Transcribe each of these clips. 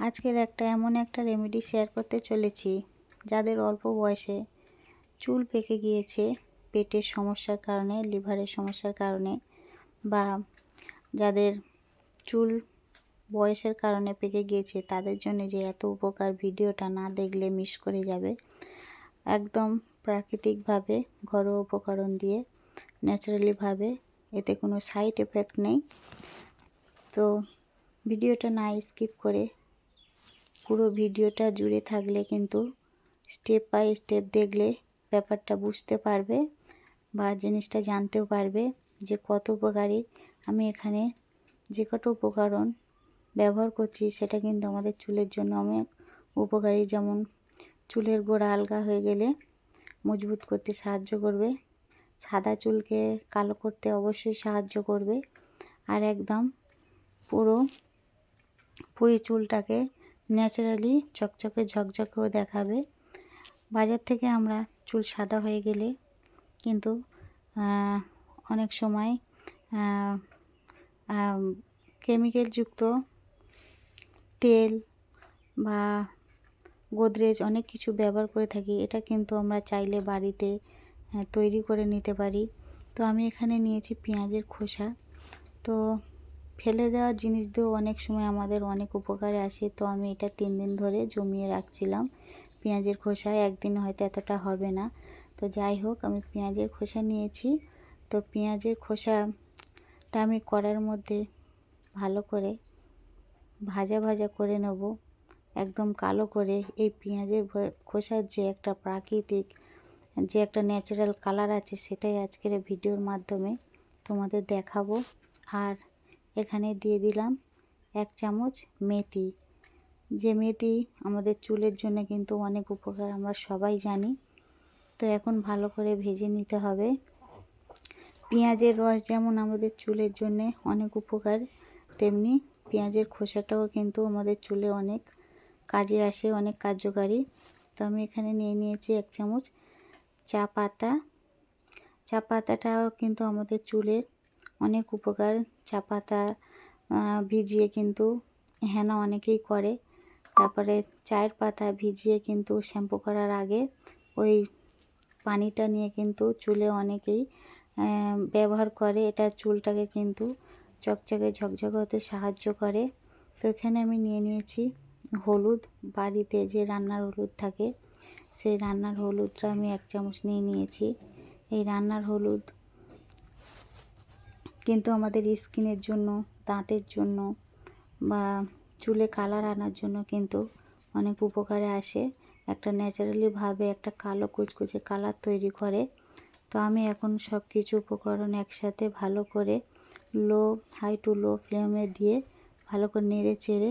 আজকের একটা এমন একটা রেমেডি শেয়ার করতে চলেছি, যাদের অল্প বয়সে চুল পেকে গিয়েছে পেটের সমস্যার কারণে, লিভারের সমস্যার কারণে, বা যাদের চুল বয়সের কারণে পেকে গিয়েছে, তাদের জন্য যে এত উপকার ভিডিওটা না দেখলে মিস করে যাবে। একদম প্রাকৃতিকভাবে, ঘরোয়া উপকরণ দিয়ে ন্যাচারালিভাবে এতে কোনো সাইড এফেক্ট নেই। তো ভিডিওটা না স্কিপ করে পুরো ভিডিওটা জুড়ে থাকলে কিন্তু স্টেপ বাই স্টেপ দেখলে ব্যাপারটা বুঝতে পারবে বা জিনিসটা জানতেও পারবে যে কত উপকারী। আমি এখানে যে কত উপকরণ ব্যবহার করছি সেটা কিন্তু আমাদের চুলের জন্য অনেক উপকারী। যেমন চুলের গোড়া আলগা হয়ে গেলে মজবুত করতে সাহায্য করবে। সাদা চুলকে কালো করতে অবশ্যই সাহায্য করবে। আর একদম পুরো, পুরি চুলটাকে ন্যাচারালি চকচকে ঝকঝকেও দেখাবে। বাজার থেকে আমরা চুল সাদা হয়ে গেলে কিন্তু অনেক সময় কেমিক্যালযুক্ত তেল বা গোদরেজ অনেক কিছু ব্যবহার করে থাকি। এটা কিন্তু আমরা চাইলে বাড়িতে তৈরি করে নিতে পারি। তো আমি এখানে নিয়েছি পেঁয়াজের খোসা। তো ফেলে দেওয়া জিনিস দিয়েও অনেক সময় আমাদের অনেক উপকারে আসে। তো আমি এটা তিন দিন ধরে জমিয়ে রাখছিলাম। পেঁয়াজের খোসা একদিন হয়তো এতটা হবে না। তো যাই হোক, আমি পেঁয়াজের খোসা নিয়েছি। তো পেঁয়াজের খোসাটা আমি করার মধ্যে ভালো করে ভাজা ভাজা করে নেব। একদম কালো করে। এই পেঁয়াজের খোসার যে একটা প্রাকৃতিক, যে একটা ন্যাচারাল কালার আছে, সেটাই আজকের ভিডিওর মাধ্যমে তোমাদের দেখাবো। আর এখানে দিয়ে দিলাম এক চামচ মেথি। যে মেথি আমাদের চুলের জন্য কিন্তু অনেক উপকার, আমরা সবাই জানি। তো এখন ভালো করে ভেজে নিতে হবে। পেঁয়াজের রস যেমন আমাদের চুলের জন্যে অনেক উপকার, তেমনি পেঁয়াজের খোসাটাও কিন্তু আমাদের চুলে অনেক কাজে আসে, অনেক কার্যকারী। তো আমি এখানে নিয়ে নিয়েছি এক চামচ চা পাতা। চা পাতাটাও কিন্তু আমাদের চুলের অনেক উপকার। চা পাতা ভিজিয়ে কিন্তু হেনা অনেকেই করে। তারপরে চায়ের পাতা ভিজিয়ে কিন্তু শ্যাম্পু করার আগে ওই পানিটা নিয়ে কিন্তু চুলে অনেকেই ব্যবহার করে। এটা চুলটাকে কিন্তু চকচকে, ঝকঝকে হতে সাহায্য করে। তো এখানে আমি নিয়ে নিয়েছি হলুদ। বাড়িতে যে রান্নার হলুদ থাকে, সেই রান্নার হলুদটা আমি এক চামচ নিয়ে নিয়েছি। এই রান্নার হলুদ কিন্তু আমাদের স্কিনের জন্য, দাঁতের জন্য বা চুলে কালার আনার জন্য কিন্তু অনেক উপকারে আসে। একটা ন্যাচারালিভাবে একটা কালো কুচকুচে কালার তৈরি করে। তো আমি এখন সব কিছু উপকরণ একসাথে ভালো করে লো, হাই টু লো ফ্লেমে দিয়ে ভালো করে নেড়ে চেড়ে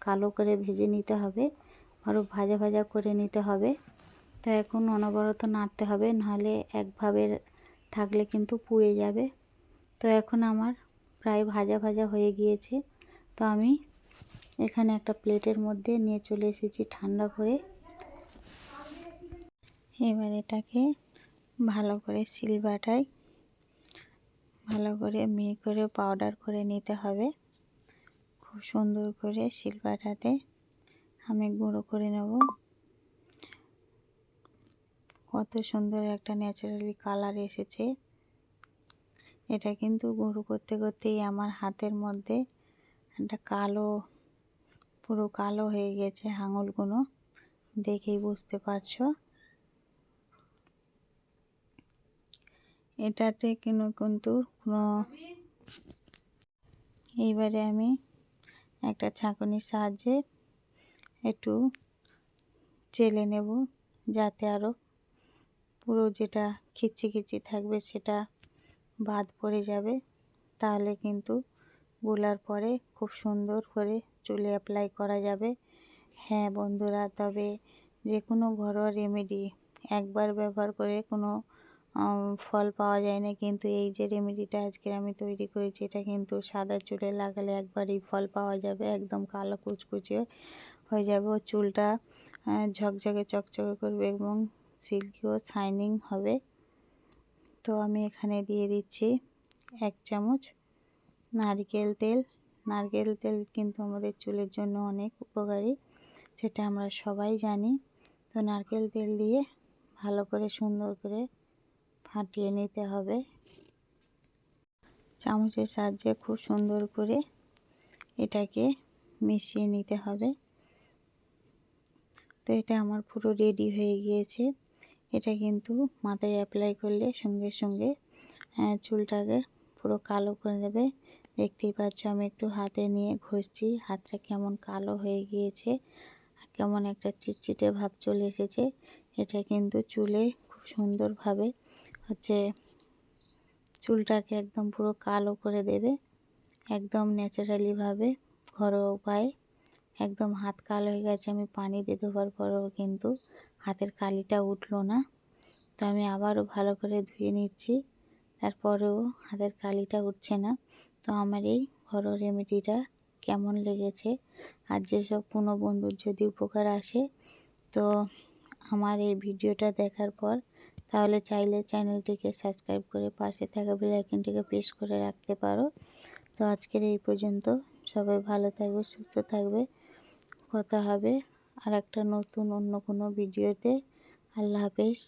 কালো করে ভেজে নিতে হবে। আরও ভাজা ভাজা করে নিতে হবে। তো এখন অনবরত নাড়তে হবে, নাহলে একভাবে থাকলে কিন্তু পুড়ে যাবে। তো এখন আমার প্রায় ভাজা ভাজা হয়ে গিয়েছে। তো আমি এখানে একটা প্লেটের মধ্যে নিয়ে চলে এসেছি ঠান্ডা করে। এবার এটাকে ভালো করে সিলবাটায় ভালো করে মিহি করে পাউডার করে নিতে হবে। খুব সুন্দর করে শিলবাটাতে আমি গুঁড়ো করে নেব। কত সুন্দর একটা ন্যাচারালি কালার এসেছে। এটা কিন্তু গুঁড়ো করতে করতেই আমার হাতের মধ্যে একটা কালো, পুরো কালো হয়ে গেছে হাঙুলগুলো দেখেই বুঝতে পারছ? এটাতে কিন্তু কিন্তু কোনো এইবারে আমি একটা ছাঁকনির সাহায্যে একটু চেলে নেব, যাতে আরও পুরো যেটা খিচি খিচি থাকবে সেটা বাদ পড়ে যাবে, তাহলে কিন্তু গোলার পরে খুব সুন্দর করে চুলে অ্যাপ্লাই করা যাবে। হ্যাঁ বন্ধুরা, তবে যে কোনো ঘরোয়া রেমেডি একবার ব্যবহার করে কোনো ফল পাওয়া যায় না, কিন্তু এই যে রেমেডিটা আজকে আমি তৈরি করেছি, এটা কিন্তু সাদা চুলে লাগালে একবারই ফল পাওয়া যাবে, একদম কালো কুচকুচে হয়ে যাবে। ও চুলটা ঝকঝকে চকচকে করবে এবং সিল্কিও শাইনিং হবে। তো আমি এখানে দিয়ে দিচ্ছি এক চামচ নারিকেল তেল। নারকেল তেল কিন্তু আমাদের চুলের জন্য অনেক উপকারী, সেটা আমরা সবাই জানি। তো নারকেল তেল দিয়ে ভালো করে সুন্দর করে ফাটিয়ে নিতে হবে। চামচের সাহায্যে খুব সুন্দর করে এটাকে মিশিয়ে নিতে হবে। তো এটা আমার পুরো রেডি হয়ে গিয়েছে। এটা কিন্তু মাথায় অ্যাপ্লাই করলে সঙ্গে সঙ্গে চুলটাকে পুরো কালো করে দেবে দেখতেই পাচ্ছ আমি একটু হাতে নিয়ে ঘষছি। হাতটা কেমন কালো হয়ে গিয়েছে কেমন একটা চিটচিটে ভাব চলে এসেছে। এটা কিন্তু চুলে খুব সুন্দরভাবে হচ্ছে চুলটাকে একদম পুরো কালো করে দেবে। একদম ন্যাচারালিভাবে ঘরোয়া উপায়ে। একদম হাত কালো হয়ে গেছে, আমি পানি দিয়ে ধোবার পরেও কিন্তু হাতের কালিটা উঠল না। তো আমি আবারও ভালো করে ধুয়ে নিচ্ছি, তারপরেও হাতের কালিটা উঠছে না। তো আমার এই ঘরোয়া রেমেডিটা কেমন লেগেছে? আর যেসব কোনো বন্ধুর যদি উপকার আসে, তো আমার এই ভিডিওটা দেখার পর তাহলে চাইলে চ্যানেলটিকে সাবস্ক্রাইব করে পাশে থাকা বেলাইকনটিকে প্রেস করে রাখতে পারো। তো আজকের এই পর্যন্ত সবাই ভালো থাকবে, সুস্থ থাকবে। কথা হবে। আর একটা নতুন অন্য কোনো ভিডিওতে। আল্লাহ হাফেজ।